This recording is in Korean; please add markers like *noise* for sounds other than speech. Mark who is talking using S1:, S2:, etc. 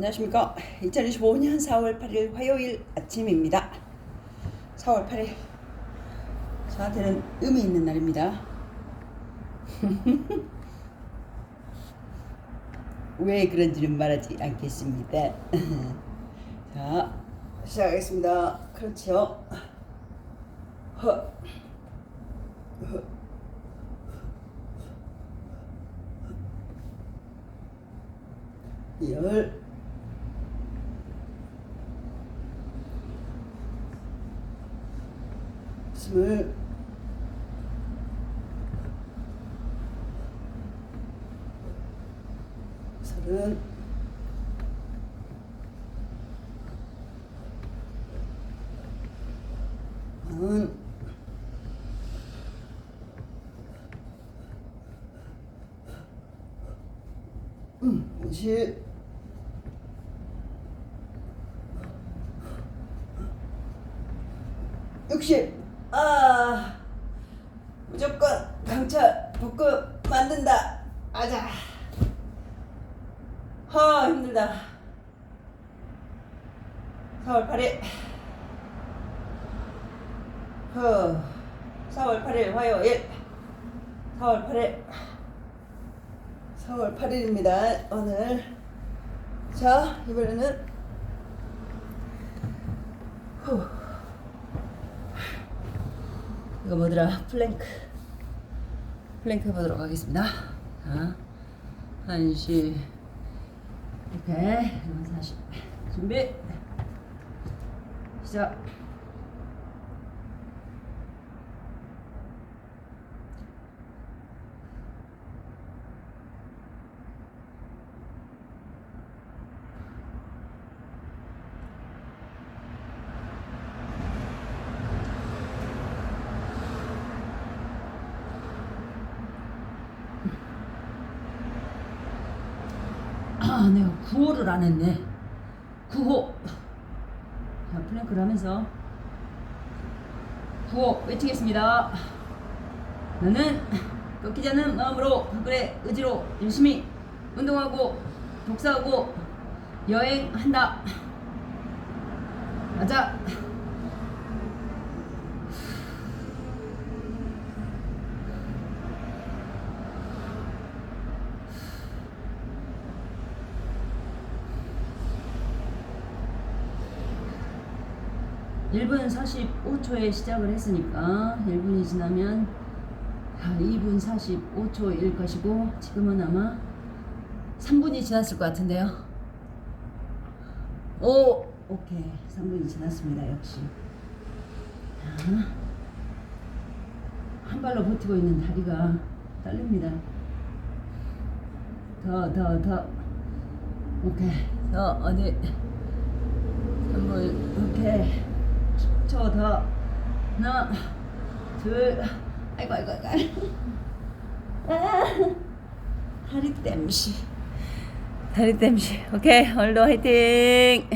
S1: 안녕하십니까. 2025년 4월 8일 화요일 아침입니다. 4월 8일. 저한테는 의미 있는 날입니다. *laughs* 왜 그런지는 말하지 않겠습니다. *laughs* 자, 시작하겠습니다. 그렇죠. 열. 스물. 서른. 마흔. 아, 무조건 강철 볶음 만든다. 아자. 하 힘들다. 4월 8일. 허. 4월 8일 화요일. 4월 8일. 4월 8일입니다. 오늘. 자, 이번에는 후. 이거 뭐더라? 플랭크. 플랭크 해보도록 하겠습니다. 자, 한시 이렇게 40 준비 시작. 아, 내가 구호를 안 했네. 구호. 자, 플랭크를 하면서 구호 외치겠습니다. 나는 꺾이지 않는 마음으로 그의 의지로 열심히 운동하고 독서하고 여행한다. 맞아. 일분 45초에 시작을 했으니까 1분이 지나면 2분 45초일 것이고 지금은 아마 3분이 지났을 것 같은데요. 오, 오케이. 3분이 지났습니다. 역시. 자, 한 발로 버티고 있는 다리가 떨립니다. 더, 더, 더. 오케이. 더, 어디. 3분, 오케이. 10초 더. 하나, 둘. 아이고, 아이고, 아이고. 아, 다리 땜시. 다리 땜시. 오케이. 오늘도 화이팅!